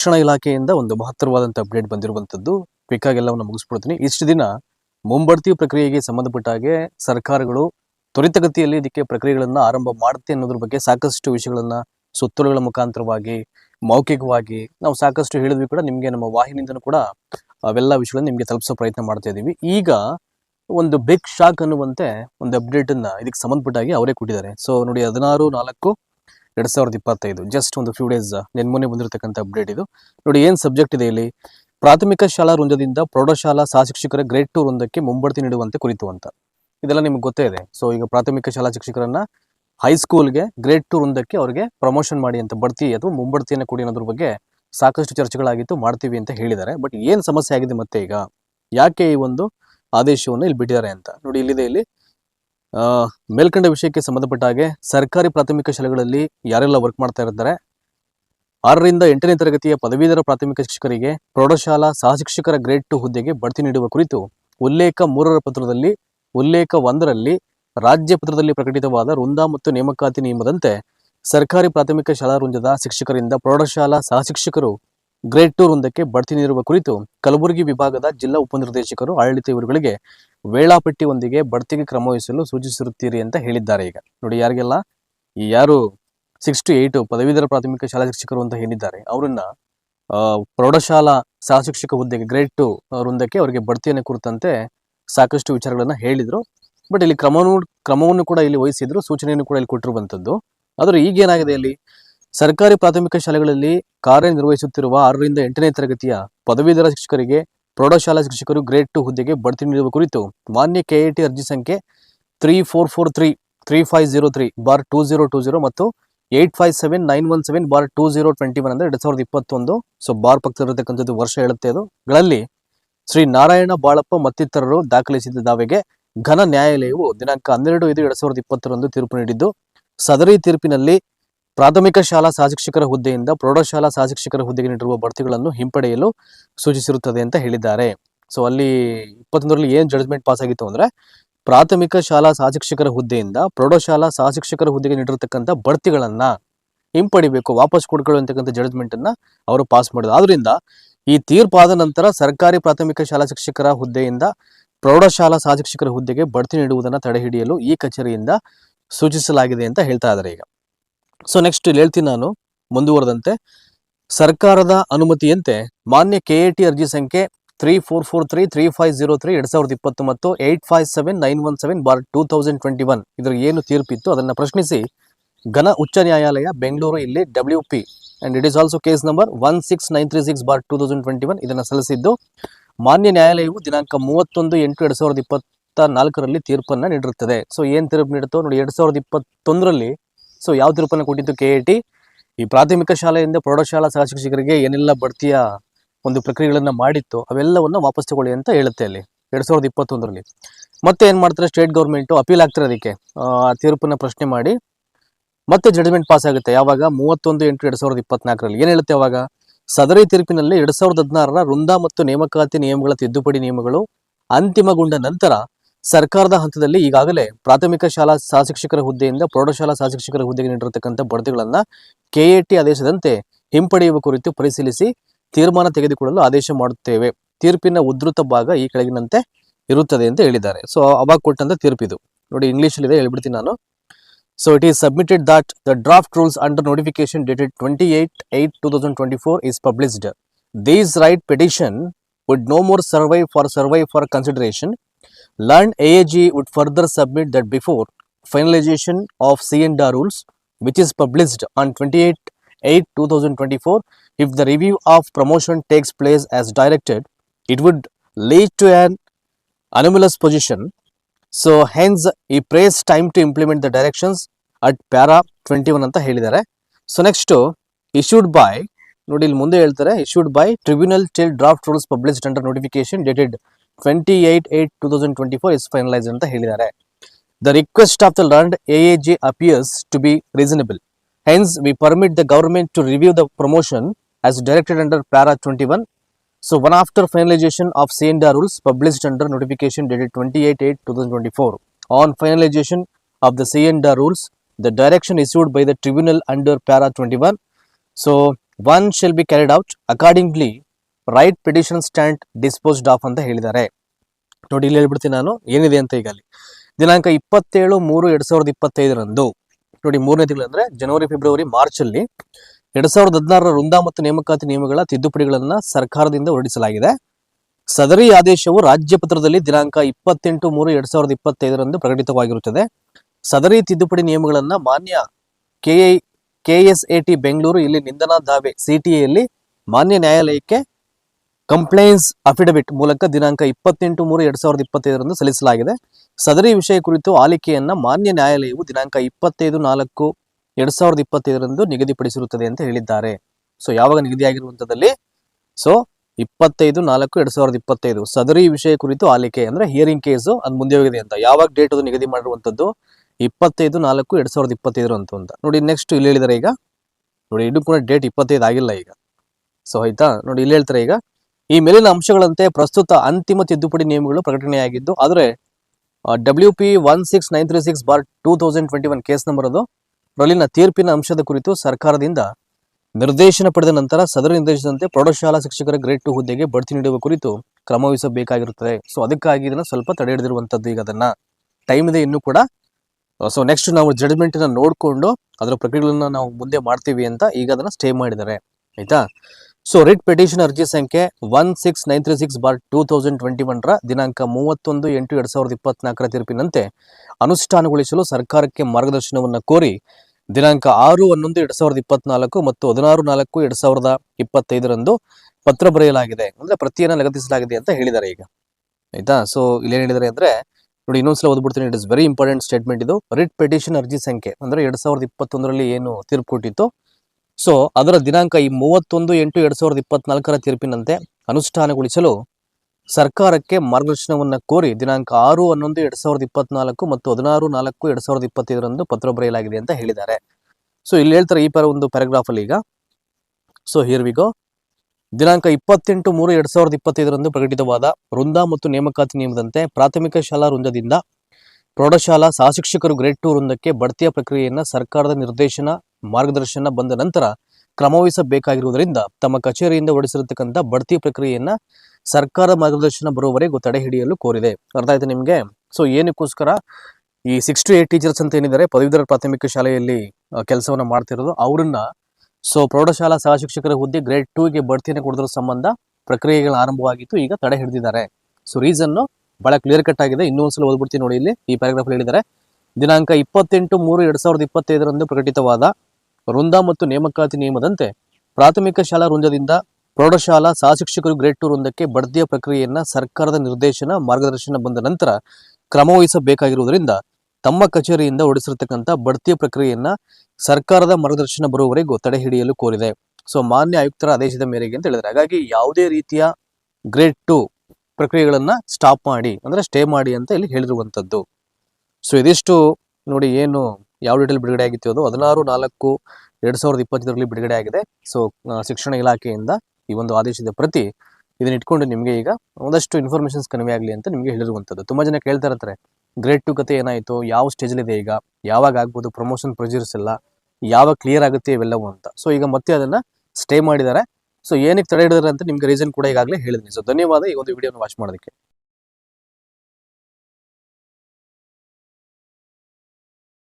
ಶಿಕ್ಷಣ ಇಲಾಖೆಯಿಂದ ಒಂದು ಮಹತ್ತರವಾದಂಥ ಅಪ್ಡೇಟ್ ಬಂದಿರುವಂಥದ್ದು ಆಗಿ ಎಲ್ಲವನ್ನು ಮುಗಿಸ್ಬಿಡ್ತೀನಿ. ಇಷ್ಟು ದಿನ ಮುಂಬಡ್ತಿ ಪ್ರಕ್ರಿಯೆಗೆ ಸಂಬಂಧಪಟ್ಟ ಹಾಗೆ ಸರ್ಕಾರಗಳು ತ್ವರಿತಗತಿಯಲ್ಲಿ ಇದಕ್ಕೆ ಪ್ರಕ್ರಿಯೆಗಳನ್ನು ಆರಂಭ ಮಾಡುತ್ತೆ ಅನ್ನೋದ್ರ ಬಗ್ಗೆ ಸಾಕಷ್ಟು ವಿಷಯಗಳನ್ನ ಸುತ್ತೋಲೆಗಳ ಮುಖಾಂತರವಾಗಿ, ಮೌಖಿಕವಾಗಿ ನಾವು ಸಾಕಷ್ಟು ಹೇಳಿದ್ವಿ ಕೂಡ. ನಿಮಗೆ ನಮ್ಮ ವಾಹಿನಿಯಿಂದನೂ ಕೂಡ ಅವೆಲ್ಲ ವಿಷಯಗಳನ್ನ ನಿಮಗೆ ತಲುಪಿಸೋ ಪ್ರಯತ್ನ ಮಾಡ್ತಾ ಇದ್ದೀವಿ ಈಗ ಒಂದು ಬಿಗ್ ಶಾಕ್ ಅನ್ನುವಂತೆ ಒಂದು ಅಪ್ಡೇಟ್ ಅನ್ನ ಇದಕ್ಕೆ ಸಂಬಂಧಪಟ್ಟಾಗಿ ಅವರೇ ಕೊಟ್ಟಿದ್ದಾರೆ. ಸೊ ನೋಡಿ ಹದಿನಾರು ನಾಲ್ಕು ಎರಡ್ ಸಾವಿರದ ಇಪ್ಪತ್ತೈದು. ಜಸ್ಟ್ ಒಂದು ಫ್ಯೂ ಡೇಸ್ ನೆನ್ಮೊನ್ನೆ ಬಂದಿರತಕ್ಕಂಥ ಅಪ್ಡೇಟ್ ಇದು. ನೋಡಿ, ಏನು ಸಬ್ಜೆಕ್ಟ್ ಇದೆ ಇಲ್ಲಿ? ಪ್ರಾಥಮಿಕ ಶಾಲಾ ವೃಂದದಿಂದ ಪ್ರೌಢಶಾಲಾ ಸಹ ಶಿಕ್ಷಕರ ಗ್ರೇಡ್ ಟು ವೃಂದಕ್ಕೆ ಮುಂಬಡ್ತಿ ನೀಡುವಂತೆ ಕುರಿತು ಅಂತ. ಇದೆಲ್ಲ ನಿಮ್ಗೆ ಗೊತ್ತೇ ಇದೆ. ಸೊ ಈಗ ಪ್ರಾಥಮಿಕ ಶಾಲಾ ಶಿಕ್ಷಕರನ್ನ ಹೈಸ್ಕೂಲ್ಗೆ ಗ್ರೇಡ್ ಟು ವೃಂದಕ್ಕೆ ಅವರಿಗೆ ಪ್ರಮೋಷನ್ ಮಾಡಿ ಅಂತ ಬಡ್ತಿ ಅಥವಾ ಮುಂಬಡ್ತಿಯನ್ನು ಕೊಡಿ ಅನ್ನೋದ್ರ ಬಗ್ಗೆ ಸಾಕಷ್ಟು ಚರ್ಚೆಗಳಾಗಿತ್ತು, ಮಾಡ್ತೀವಿ ಅಂತ ಹೇಳಿದ್ದಾರೆ. ಬಟ್ ಏನು ಸಮಸ್ಯೆ ಆಗಿದೆ ಮತ್ತೆ ಈಗ? ಯಾಕೆ ಈ ಒಂದು ಆದೇಶವನ್ನು ಇಲ್ಲಿ ಬಿಟ್ಟಿದ್ದಾರೆ ಅಂತ? ನೋಡಿ, ಇಲ್ಲಿದೆ ಇಲ್ಲಿ. ಮೇಲ್ಕಂಡ ವಿಷಯಕ್ಕೆ ಸಂಬಂಧಪಟ್ಟ ಹಾಗೆ ಸರ್ಕಾರಿ ಪ್ರಾಥಮಿಕ ಶಾಲೆಗಳಲ್ಲಿ ಯಾರೆಲ್ಲ ವರ್ಕ್ ಮಾಡ್ತಾ ಇರ್ತಾರೆ? ಆರರಿಂದ ಎಂಟನೇ ತರಗತಿಯ ಪದವೀಧರ ಪ್ರಾಥಮಿಕ ಶಿಕ್ಷಕರಿಗೆ ಪ್ರೌಢಶಾಲಾ ಸಹಶಿಕ್ಷಕರ ಗ್ರೇಡ್ ಟು ಹುದ್ದೆಗೆ ಬಡ್ತಿ ನೀಡುವ ಕುರಿತು ಉಲ್ಲೇಖ ಮೂರರ ಪತ್ರದಲ್ಲಿ, ಉಲ್ಲೇಖ ಒಂದರಲ್ಲಿ ರಾಜ್ಯ ಪತ್ರದಲ್ಲಿ ಪ್ರಕಟಿತವಾದ ವೃಂದ ಮತ್ತು ನೇಮಕಾತಿ ನಿಯಮದಂತೆ ಸರ್ಕಾರಿ ಪ್ರಾಥಮಿಕ ಶಾಲಾ ವೃಂದದ ಶಿಕ್ಷಕರಿಂದ ಪ್ರೌಢಶಾಲಾ ಸಹಶಿಕ್ಷಕರು ಗ್ರೇಡ್ ಟು ವೃಂದಕ್ಕೆ ಬಡ್ತಿ ನೀಡುವ ಕುರಿತು ಕಲಬುರಗಿ ವಿಭಾಗದ ಜಿಲ್ಲಾ ಉಪನಿರ್ದೇಶಕರು ಆಡಳಿತ ಇವರುಗಳಿಗೆ ವೇಳಾಪಟ್ಟಿಯೊಂದಿಗೆ ಬಡ್ತಿಗೆ ಕ್ರಮ ವಹಿಸಲು ಸೂಚಿಸಿರುತ್ತೀರಿ ಅಂತ ಹೇಳಿದ್ದಾರೆ ಈಗ. ನೋಡಿ, ಯಾರಿಗೆಲ್ಲ ಈ ಯಾರು ಸಿಕ್ಸ್ ಟು ಏಯ್ಟು ಪದವೀಧರ ಪ್ರಾಥಮಿಕ ಶಾಲಾ ಶಿಕ್ಷಕರು ಅಂತ ಹೇಳಿದ್ದಾರೆ, ಅವರನ್ನ ಪ್ರೌಢಶಾಲಾ ಸಹ ಶಿಕ್ಷಕ ಹುದ್ದೆಗೆ ಗ್ರೇಡ್ ಟು ವೃಂದಕ್ಕೆ ಅವರಿಗೆ ಬಡ್ತಿಯನ್ನು ಕುರಿತಂತೆ ಸಾಕಷ್ಟು ವಿಚಾರಗಳನ್ನ ಹೇಳಿದ್ರು. ಬಟ್ ಇಲ್ಲಿ ಕ್ರಮವನ್ನು ಕ್ರಮವನ್ನು ಕೂಡ ಇಲ್ಲಿ ವಹಿಸಿದ್ರು, ಸೂಚನೆಯನ್ನು ಕೂಡ ಇಲ್ಲಿ ಕೊಟ್ಟಿರುವಂತದ್ದು. ಆದ್ರೆ ಈಗ ಏನಾಗಿದೆ ಇಲ್ಲಿ? ಸರ್ಕಾರಿ ಪ್ರಾಥಮಿಕ ಶಾಲೆಗಳಲ್ಲಿ ಕಾರ್ಯನಿರ್ವಹಿಸುತ್ತಿರುವ ಆರರಿಂದ ಎಂಟನೇ ತರಗತಿಯ ಪದವೀಧರ ಶಿಕ್ಷಕರಿಗೆ ಪ್ರೌಢಶಾಲಾ ಶಿಕ್ಷಕರು ಗ್ರೇಡ್ ಟು ಹುದ್ದೆಗೆ ಬಡ್ತಿ ನೀಡುವ ಕುರಿತು ಮಾನ್ಯ ಕೆಎಟಿ ಅರ್ಜಿ ಸಂಖ್ಯೆ three four four three three five zero three bar two zero two zero ಮತ್ತು eight five seven nine one seven bar two zero twenty one ಅಂದರೆ ಎರಡು ಸಾವಿರದ ಇಪ್ಪತ್ತೊಂದು. ಸೊ ಬಾರ್ ಪಕ್ಕದಲ್ಲಿರತಕ್ಕಂಥದ್ದು ವರ್ಷ ಹೇಳುತ್ತೆ ಅದು. ಗಳಲ್ಲಿ ಶ್ರೀ ನಾರಾಯಣ ಬಾಳಪ್ಪ ಮತ್ತಿತರರು ದಾಖಲಿಸಿದ ದಾವೆಗೆ ಘನ ನ್ಯಾಯಾಲಯವು ದಿನಾಂಕ ಹನ್ನೆರಡು ಐದು ಎರಡು ಸಾವಿರದ ಇಪ್ಪತ್ತರಂದು ತೀರ್ಪು ನೀಡಿದ್ದು. ಸದರಿ ತೀರ್ಪಿನಲ್ಲಿ ಪ್ರಾಥಮಿಕ ಶಾಲಾ ಸಹಶಿಕ್ಷಕರ ಹುದ್ದೆಯಿಂದ ಪ್ರೌಢಶಾಲಾ ಸಹಶಿಕ್ಷಕರ ಹುದ್ದೆಗೆ ನೀಡಿರುವ ಬಡ್ತಿಗಳನ್ನು ಹಿಂಪಡೆಯಲು ಸೂಚಿಸಿರುತ್ತದೆ ಅಂತ ಹೇಳಿದ್ದಾರೆ. ಸೊ ಅಲ್ಲಿ ಇಪ್ಪತ್ತೊಂದರಲ್ಲಿ ಏನು ಜಡ್ಜ್ಮೆಂಟ್ ಪಾಸ್ ಆಗಿತ್ತು ಅಂದ್ರೆ, ಪ್ರಾಥಮಿಕ ಶಾಲಾ ಸಹಶಿಕ್ಷಕರ ಹುದ್ದೆಯಿಂದ ಪ್ರೌಢಶಾಲಾ ಸಹಶಿಕ್ಷಕರ ಹುದ್ದೆಗೆ ನೀಡಿರತಕ್ಕಂಥ ಬಡ್ತಿಗಳನ್ನ ಹಿಂಪಡಿಬೇಕು, ವಾಪಸ್ ಕೊಡ್ಕೊಳ್ಳುವಂತಕ್ಕಂಥ ಜಡ್ಜ್ಮೆಂಟ್ ಅನ್ನ ಅವರು ಪಾಸ್ ಮಾಡಿದ್ರು. ಆದ್ರಿಂದ ಈ ತೀರ್ಪಾದ ನಂತರ ಸರ್ಕಾರಿ ಪ್ರಾಥಮಿಕ ಶಾಲಾ ಶಿಕ್ಷಕರ ಹುದ್ದೆಯಿಂದ ಪ್ರೌಢಶಾಲಾ ಸಹಶಿಕ್ಷಕರ ಹುದ್ದೆಗೆ ಬಡ್ತಿ ನೀಡುವುದನ್ನು ತಡೆಹಿಡಿಯಲು ಈ ಕಚೇರಿಯಿಂದ ಸೂಚಿಸಲಾಗಿದೆ ಅಂತ ಹೇಳ್ತಾ ಇದ್ದಾರೆ ಈಗ. ಸೊ ನೆಕ್ಸ್ಟ್ ಇಲ್ಲಿ ಹೇಳ್ತೀನಿ ನಾನು, ಮುಂದುವರೆದಂತೆ. ಸರ್ಕಾರದ ಅನುಮತಿಯಂತೆ ಮಾನ್ಯ ಕೆ ಎ ಟಿ ಅರ್ಜಿ ಸಂಖ್ಯೆ three four four three three five zero three ಎರಡ್ ಸಾವಿರದ ಇಪ್ಪತ್ತು ಮತ್ತು eight five seven nine one seven bar two thousand twenty one ಇದರ ಏನು ತೀರ್ಪಿತ್ತು? ಅದನ್ನು ಪ್ರಶ್ನಿಸಿ. ಘನ ಉಚ್ಚ ನ್ಯಾಯಾಲಯ, ಬೆಂಗಳೂರು, ಇಲ್ಲಿ W P and it is also case number one six nine three six bar two thousand twenty one ಇದನ್ನು ಸಲ್ಲಿಸಿದ್ದು. ಮಾನ್ಯ ನ್ಯಾಯಾಲಯವು ದಿನಾಂಕ ಮೂವತ್ತೊಂದು ಎಂಟು, ಎರಡು ಸಾವಿರದ ಇಪ್ಪತ್ತ ನಾಲ್ಕರಲ್ಲಿ ತೀರ್ಪನ್ನು ನೀಡಿರುತ್ತದೆ. ಸೊ ಏನು ತೀರ್ಪು ನೀಡುತ್ತೋ ನೋಡಿ, ಎರಡ್ ಸಾವಿರದ ಇಪ್ಪತ್ತೊಂದರಲ್ಲಿ ಸೊ ಯಾವ ತೀರ್ಪನ್ನು ಕೊಟ್ಟಿತ್ತು ಕೆ ಈ ಪ್ರಾಥಮಿಕ ಶಾಲೆಯಿಂದ ಪ್ರೌಢಶಾಲಾ ಸಹ ಶಿಕ್ಷಕರಿಗೆ ಏನೆಲ್ಲ ಬಡ್ತಿಯ ಒಂದು ಪ್ರಕ್ರಿಯೆಗಳನ್ನು ಮಾಡಿತ್ತು ಅವೆಲ್ಲವನ್ನ ವಾಪಸ್ ತಗೊಳ್ಳಿ ಅಂತ ಹೇಳುತ್ತೆ ಅಲ್ಲಿ, ಎರಡು ಸಾವಿರದ ಇಪ್ಪತ್ತೊಂದರಲ್ಲಿ. ಮತ್ತೆ ಏನು ಮಾಡ್ತಾರೆ ಸ್ಟೇಟ್ ಗೌರ್ಮೆಂಟು ಅಪೀಲ್ ಆಗ್ತಾರೆ ಅದಕ್ಕೆ. ಆ, ತೀರ್ಪನ್ನು ತೀರ್ಪನ್ನ ಪ್ರಶ್ನೆ ಮಾಡಿ. ಮತ್ತೆ ಜಡ್ಜ್ಮೆಂಟ್ ಪಾಸ್ ಆಗುತ್ತೆ. ಯಾವಾಗ? ಮೂವತ್ತೊಂದು ಎಂಟು ಎರಡು ಸಾವಿರದ ಇಪ್ಪತ್ನಾಲ್ಕರಲ್ಲಿ. ಏನು ಹೇಳುತ್ತೆ ಅವಾಗ? ಸದರಿ ತೀರ್ಪಿನಲ್ಲಿ ಎರಡು ಸಾವಿರದ ಹದಿನಾರರ ವೃಂದ ಮತ್ತು ನೇಮಕಾತಿ ನಿಯಮಗಳ ತಿದ್ದುಪಡಿ ನಿಯಮಗಳು ಅಂತಿಮಗೊಂಡ ನಂತರ ಸರ್ಕಾರದ ಹಂತದಲ್ಲಿ ಈಗಾಗಲೇ ಪ್ರಾಥಮಿಕ ಶಾಲಾ ಶಿಕ್ಷಕರ ಹುದ್ದೆಯಿಂದ ಪ್ರೌಢಶಾಲಾ ಶಿಕ್ಷಕರ ಹುದ್ದೆಗೆ ನೀಡಿರತಕ್ಕಂಥ ಬಡ್ತಿಗಳನ್ನು ಕೆಎಟಿ ಆದೇಶದಂತೆ ಹಿಂಪಡೆಯುವ ಕುರಿತು ಪರಿಶೀಲಿಸಿ ತೀರ್ಮಾನ ತೆಗೆದುಕೊಳ್ಳಲು ಆದೇಶ ಮಾಡುತ್ತೇವೆ. ತೀರ್ಪಿನ ಉದ್ಧೃತ ಭಾಗ ಈ ಕೆಳಗಿನಂತೆ ಇರುತ್ತದೆ ಅಂತ ಹೇಳಿದ್ದಾರೆ. ಸೊ ಅವಾಗ ಕೊಟ್ಟಂತ ತೀರ್ಪಿದು. ನೋಡಿ ಇಂಗ್ಲಿಷ್ ಇದೆ ಹೇಳ್ಬಿಡ್ತೀನಿ ನಾನು. So it is submitted that the draft rules under notification dated twenty eight eight two thousand twenty four is published these writ petition would no more survive for survive for consideration. Learned AAG would further submit that before finalization of C&R rules, which is published on 28/8/2024, if the review of promotion takes place as directed, it would lead to an anomalous position. So hence he prays time to implement the directions at para 21 ಅಂತ ಹೇಳಿದ್ದಾರೆ. So next issued by ನೋಡಿ ಇಲ್ಲಿ ಮುಂದೆ ಹೇಳ್ತಾರೆ issued by tribunal till draft rules published under notification dated 28/8/2024 is finalized ಅಂತ ಹೇಳಿದ್ದಾರೆ. The request of the learned AAG appears to be reasonable. Hence, we permit the government to review the promotion as directed under para 21. So, one after finalization of C&R rules published under notification dated 28/8/2024. On finalization of the C&R rules, the direction issued by the tribunal under para 21. So, one shall be carried out accordingly writ petition stand disposed of ಅಂತ ಹೇಳಿದ್ದಾರೆ. ನೋಡಿ, ಇಲ್ಲಿ ಹೇಳ್ಬಿಡ್ತೀನಿ ನಾನು. ಏನಿದೆ ಅಂತ ಈಗ ಅಲ್ಲಿ ದಿನಾಂಕ ಇಪ್ಪತ್ತೇಳು ಮೂರು ಎರಡ್ ಸಾವಿರದ ಇಪ್ಪತ್ತೈದರಂದು, ನೋಡಿ, ಮೂರನೇ ತಿಂಗಳು ಅಂದ್ರೆ ಜನವರಿ, ಫೆಬ್ರವರಿ ಮಾರ್ಚ್ ಅಲ್ಲಿ ಎರಡ್ ಸಾವಿರದ ಹದಿನಾರರ ವೃಂದ ಮತ್ತು ನೇಮಕಾತಿ ನಿಯಮಗಳ ತಿದ್ದುಪಡಿಗಳನ್ನ ಸರ್ಕಾರದಿಂದ ಹೊರಡಿಸಲಾಗಿದೆ. ಸದರಿ ಆದೇಶವು ರಾಜ್ಯ ಪತ್ರದಲ್ಲಿ ದಿನಾಂಕ ಇಪ್ಪತ್ತೆಂಟು ಮೂರು ಎರಡ್ ಸಾವಿರದ ಇಪ್ಪತ್ತೈದರಂದು ಪ್ರಕಟಿತವಾಗಿರುತ್ತದೆ. ಸದರಿ ತಿದ್ದುಪಡಿ ನಿಯಮಗಳನ್ನ ಮಾನ್ಯ ಕೆಎ ಕೆಎಸ್ಎಟಿ ಬೆಂಗಳೂರು ಇಲ್ಲಿ ನಿಂದನಾ ದಾವೆ ಸಿಟಿಎಯಲ್ಲಿ ಮಾನ್ಯ ನ್ಯಾಯಾಲಯಕ್ಕೆ ಕಂಪ್ಲೇನ್ಸ್ ಅಫಿಡವಿಟ್ ಮೂಲಕ ದಿನಾಂಕ ಇಪ್ಪತ್ತೆಂಟು ಮೂರು ಎರಡ್ ಸಾವಿರದ ಇಪ್ಪತ್ತೈದರಂದು ಸಲ್ಲಿಸಲಾಗಿದೆ. ಸದರಿ ವಿಷಯ ಕುರಿತು ಆಲಿಕೆಯನ್ನ ಮಾನ್ಯ ನ್ಯಾಯಾಲಯವು ದಿನಾಂಕ ಇಪ್ಪತ್ತೈದು ನಾಲ್ಕು ಎರಡ್ ಸಾವಿರದ ಇಪ್ಪತ್ತೈದರಂದು ನಿಗದಿಪಡಿಸಿರುತ್ತದೆ ಅಂತ ಹೇಳಿದ್ದಾರೆ. ಸೊ ಯಾವಾಗ ನಿಗದಿಯಾಗಿರುವಂತದಲ್ಲಿ ಸೊ ಇಪ್ಪತ್ತೈದು ನಾಲ್ಕು ಎರಡ್ ಸಾವಿರದ ಇಪ್ಪತ್ತೈದು. ಸದರಿ ವಿಷಯ ಕುರಿತು ಆಲಿಕೆ ಅಂದ್ರೆ ಹಿಯರಿಂಗ್ ಕೇಸು ಅದು ಮುಂದೆ ಹೋಗಿದೆ ಅಂತ. ಯಾವಾಗ ಡೇಟ್ ಅದು ನಿಗದಿ ಮಾಡಿರುವಂತದ್ದು ಇಪ್ಪತ್ತೈದು ನಾಲ್ಕು ಎರಡ್ ಸಾವಿರದ ಇಪ್ಪತ್ತೈದು ಅಂತ ಅಂತ. ನೋಡಿ ನೆಕ್ಸ್ಟ್ ಇಲ್ಲಿ ಹೇಳಿದಾರೆ ಈಗ. ನೋಡಿ ಇದು ಕೂಡ ಡೇಟ್ ಇಪ್ಪತ್ತೈದು ಆಗಿಲ್ಲ ಈಗ. ಸೊ ಆಯ್ತಾ? ನೋಡಿ, ಇಲ್ಲಿ ಹೇಳ್ತಾರೆ ಈಗ. ಈ ಮೇಲಿನ ಅಂಶಗಳಂತೆ ಪ್ರಸ್ತುತ ಅಂತಿಮ ತಿದ್ದುಪಡಿ ನಿಯಮಗಳು ಪ್ರಕಟಣೆಯಾಗಿದ್ದು, ಆದರೆ W P one six nine three six bar two thousand twenty one case number ಅದು ಅದರಲ್ಲಿನ ತೀರ್ಪಿನ ಅಂಶದ ಕುರಿತು ಸರ್ಕಾರದಿಂದ ನಿರ್ದೇಶನ ಪಡೆದ ನಂತರ ಸದರಿ ನಿರ್ದೇಶನದಂತೆ ಪ್ರೌಢಶಾಲಾ ಶಿಕ್ಷಕರ ಗ್ರೇಡ್ ಟು ಹುದ್ದೆಗೆ ಬಡ್ತಿ ನೀಡುವ ಕುರಿತು ಕ್ರಮವಹಿಸಬೇಕಾಗಿರುತ್ತದೆ ಸೊ ಅದಕ್ಕಾಗಿ ಇದನ್ನ ಸ್ವಲ್ಪ ತಡೆ ಹಿಡಿದಿರುವಂತದ್ದು ಈಗ ಅದನ್ನ ಟೈಮ್ ಇದೆ ಇನ್ನೂ ಕೂಡ. ಸೊ ನೆಕ್ಸ್ಟ್ ನಾವು ಜಡ್ಜ್ಮೆಂಟ್ ನೋಡಿಕೊಂಡು ನೋಡ್ಕೊಂಡು ಅದರ ಪ್ರಕ್ರಿಯೆಗಳನ್ನು ನಾವು ಮುಂದೆ ಮಾಡ್ತೀವಿ ಅಂತ ಈಗ ಅದನ್ನ ಸ್ಟೇ ಮಾಡಿದ್ದಾರೆ. ಆಯ್ತಾ? ಸೊ ರಿಟ್ ಪಿಟಿಷನ್ ಅರ್ಜಿ ಸಂಖ್ಯೆ one six nine three six bar two thousand twenty ಒನ್ರ ದಿನಾಂಕ ಮೂವತ್ತೊಂದು ಎಂಟು ಎರಡು ಸಾವಿರದ ಇಪ್ಪತ್ನಾಲ್ಕರ ತೀರ್ಪಿನಂತೆ ಅನುಷ್ಠಾನಗೊಳಿಸಲು ಸರ್ಕಾರಕ್ಕೆ ಮಾರ್ಗದರ್ಶನವನ್ನು ಕೋರಿ ದಿನಾಂಕ ಆರು ಹನ್ನೊಂದು ಎರಡ್ ಸಾವಿರದ ಇಪ್ಪತ್ನಾಲ್ಕು ಮತ್ತು ಹದಿನಾರು ನಾಲ್ಕು ಎರಡು ಸಾವಿರದ ಇಪ್ಪತ್ತೈದರಂದು ಪತ್ರ ಬರೆಯಲಾಗಿದೆ. ಅಂದ್ರೆ ಪ್ರತಿಯನ್ನು ಲಗತ್ತಿಸಲಾಗಿದೆ ಅಂತ ಹೇಳಿದ್ದಾರೆ ಈಗ. ಆಯ್ತಾ? ಸೊ ಇಲ್ಲಿ ಏನ್ ಹೇಳಿದ್ದಾರೆ ಅಂದ್ರೆ, ನೋಡಿ ಇನ್ನೊಂದ್ಸಲ ಓದ್ಬಿಡ್ತೀನಿ it is very important statement ಇದು. ರಿಟ್ ಪಿಟಿಷನ್ ಅರ್ಜಿ ಸಂಖ್ಯೆ ಅಂದ್ರೆ ಎರಡ್ ಸಾವಿರದ ಇಪ್ಪತ್ತೊಂದರಲ್ಲಿ ಏನು ತೀರ್ಪು ಕೊಟ್ಟಿತ್ತು ಸೊ ಅದರ ದಿನಾಂಕ ಈ ಮೂವತ್ತೊಂದು, ಎಂಟು, ಎರಡ್ ಸಾವಿರದ ಇಪ್ಪತ್ನಾಲ್ಕರ ತೀರ್ಪಿನಂತೆ ಅನುಷ್ಠಾನಗೊಳಿಸಲು ಸರ್ಕಾರಕ್ಕೆ ಮಾರ್ಗದರ್ಶನವನ್ನು ಕೋರಿ ದಿನಾಂಕ ಆರು, ಹನ್ನೊಂದು, ಎರಡ್ ಸಾವಿರದ ಇಪ್ಪತ್ನಾಲ್ಕು ಮತ್ತು ಹದಿನಾರು, ನಾಲ್ಕು, ಎರಡ್ ಸಾವಿರದ ಇಪ್ಪತ್ತೈದರಂದು ಪತ್ರ ಬರೆಯಲಾಗಿದೆ ಅಂತ ಹೇಳಿದ್ದಾರೆ. ಸೊ ಇಲ್ಲಿ ಹೇಳ್ತಾರೆ ಈ ಪರ ಒಂದು ಪ್ಯಾರಾಗ್ರಾಫ್ ಅಲ್ಲಿ ಈಗ ಸೊ ಹಿಯರ್ ವಿಗೋ ದಿನಾಂಕ ಇಪ್ಪತ್ತೆಂಟು, ಮೂರು, ಎರಡ್ ಸಾವಿರದ ಇಪ್ಪತ್ತೈದರಂದು ಪ್ರಕಟಿತವಾದ ವೃಂದ ಮತ್ತು ನೇಮಕಾತಿ ನಿಯಮದಂತೆ ಪ್ರಾಥಮಿಕ ಶಾಲಾ ವೃಂದದಿಂದ ಪ್ರೌಢಶಾಲಾ ಸಹಶಿಕ್ಷಕರು ಗ್ರೇಡ್ ಟು ವೃಂದಕ್ಕೆ ಬಡ್ತಿಯ ಪ್ರಕ್ರಿಯೆಯನ್ನು ಸರ್ಕಾರದ ನಿರ್ದೇಶನ ಮಾರ್ಗದರ್ಶನ ಬಂದ ನಂತರ ಕ್ರಮವಹಿಸಬೇಕಾಗಿರುವುದರಿಂದ ತಮ್ಮ ಕಚೇರಿಯಿಂದ ಹೊರಡಿಸಿರತಕ್ಕಂಥ ಬಡ್ತಿ ಪ್ರಕ್ರಿಯೆಯನ್ನ ಸರ್ಕಾರ ಮಾರ್ಗದರ್ಶನ ಬರುವವರೆಗೂ ತಡೆ ಹಿಡಿಯಲು ಕೋರಿದೆ. ಅರ್ಥ ಆಯ್ತು ನಿಮಗೆ? ಸೊ ಏನಕ್ಕೋಸ್ಕರ ಈ ಸಿಕ್ಸ್ ಟು ಏಟ್ ಟೀಚರ್ಸ್ ಅಂತ ಏನಿದ್ದಾರೆ, ಪದವೀಧರ ಪ್ರಾಥಮಿಕ ಶಾಲೆಯಲ್ಲಿ ಕೆಲಸವನ್ನು ಮಾಡ್ತಿರೋದು, ಅವರನ್ನ ಸೊ ಪ್ರೌಢಶಾಲಾ ಸಹ ಶಿಕ್ಷಕರ ಹುದ್ದೆ ಗ್ರೇಡ್ ಟೂಗೆ ಬಡ್ತಿಯನ್ನು ಕೊಡೋದ್ರ ಸಂಬಂಧ ಪ್ರಕ್ರಿಯೆಗಳು ಆರಂಭವಾಗಿತ್ತು ಈಗ ತಡೆ ಹಿಡಿದಿದ್ದಾರೆ ಸೊ ರೀಸನ್ನು ಬಹಳ ಕ್ಲಿಯರ್ ಕಟ್ ಆಗಿದೆ. ಇನ್ನೊಂದ್ಸಲ ಓದ್ಬಿಡ್ತೀನಿ ನೋಡಿ ಇಲ್ಲಿ, ಈ ಪ್ಯಾರಾಗ್ರಾಫ್ ಹೇಳಿದ್ದಾರೆ. ದಿನಾಂಕ ಇಪ್ಪತ್ತೆಂಟು ಮೂರು ಎರಡ್ ಸಾವಿರದ ಇಪ್ಪತ್ತೈದರಂದು ಪ್ರಕಟಿತವಾದ ವೃಂದ ಮತ್ತು ನೇಮಕಾತಿ ನಿಯಮದಂತೆ ಪ್ರಾಥಮಿಕ ಶಾಲಾ ವೃಂದದಿಂದ ಪ್ರೌಢಶಾಲಾ ಸಹಶಿಕ್ಷಕರು ಗ್ರೇಡ್ ಟು ವೃಂದಕ್ಕೆ ಬಡ್ತಿಯ ಪ್ರಕ್ರಿಯೆಯನ್ನ ಸರ್ಕಾರದ ನಿರ್ದೇಶನ, ಮಾರ್ಗದರ್ಶನ ಬಂದ ನಂತರ ಕ್ರಮವಹಿಸಬೇಕಾಗಿರುವುದರಿಂದ ತಮ್ಮ ಕಚೇರಿಯಿಂದ ಹೊರಡಿಸಿರ್ತಕ್ಕಂಥ ಬಡ್ತಿಯ ಪ್ರಕ್ರಿಯೆಯನ್ನ ಸರ್ಕಾರದ ಮಾರ್ಗದರ್ಶನ ಬರುವವರೆಗೂ ತಡೆ ಹಿಡಿಯಲು ಕೋರಿದೆ. ಸೊ ಮಾನ್ಯ ಆಯುಕ್ತರ ಆದೇಶದ ಮೇರೆಗೆ ಅಂತ ಹೇಳಿದ್ರೆ, ಹಾಗಾಗಿ ಯಾವುದೇ ರೀತಿಯ ಗ್ರೇಡ್ ಟು ಪ್ರಕ್ರಿಯೆಗಳನ್ನ ಸ್ಟಾಪ್ ಮಾಡಿ, ಅಂದ್ರೆ ಸ್ಟೇ ಮಾಡಿ ಅಂತ ಇಲ್ಲಿ ಹೇಳಿರುವಂತದ್ದು ಸೊ ಇದಿಷ್ಟು ನೋಡಿ ಏನು ಯಾವ ಡೇಟಲ್ಲಿ ಬಿಡುಗಡೆ ಆಗಿತ್ತು ಅದು ಹದಿನಾರು, ನಾಲ್ಕು, ಎರಡು ಸಾವಿರದ ಇಪ್ಪತ್ತರಲ್ಲಿ ಬಿಡುಗಡೆ ಆಗಿದೆ. ಸೊ ಶಿಕ್ಷಣ ಇಲಾಖೆಯಿಂದ ಈ ಒಂದು ಆದೇಶದ ಪ್ರತಿ ಇದನ್ನ ಇಟ್ಕೊಂಡು ನಿಮಗೆ ಈಗ ಒಂದಷ್ಟು ಇನ್ಫಾರ್ಮೇಷನ್ಸ್ ಕಡಿಮೆ ಆಗಲಿ ಅಂತ ನಿಮಗೆ ಹೇಳಿರುವಂಥದ್ದು ತುಂಬಾ ಜನ ಕೇಳ್ತಾ ಇರ್ತಾರೆ ಗ್ರೇಡ್ ಟು ಕತೆ ಏನಾಯಿತು? ಯಾವ ಸ್ಟೇಜಲ್ಲಿ ಇದೆ ಈಗ? ಯಾವಾಗ ಆಗ್ಬೋದು? ಪ್ರಮೋಷನ್ ಪ್ರೊಸೀಜರ್ಸ್ ಎಲ್ಲ ಯಾವಾಗ ಕ್ಲಿಯರ್ ಆಗುತ್ತೆ ಇವೆಲ್ಲವೂ ಅಂತ? ಸೊ ಈಗ ಮತ್ತೆ ಅದನ್ನ ಸ್ಟೇ ಮಾಡಿದ್ದಾರೆ. ಸೊ ಏನಕ್ಕೆ ತಡೆ ಹಿಡಿದಾರೆ ಅಂತ ನಿಮಗೆ ರೀಸನ್ ಕೂಡ ಈಗಾಗಲೇ ಹೇಳಿದ್ದೀನಿ. ಸೊ ಧನ್ಯವಾದ ಈ ಒಂದು ವಿಡಿಯೋನ ವಾಚ್ ಮಾಡೋದಕ್ಕೆ.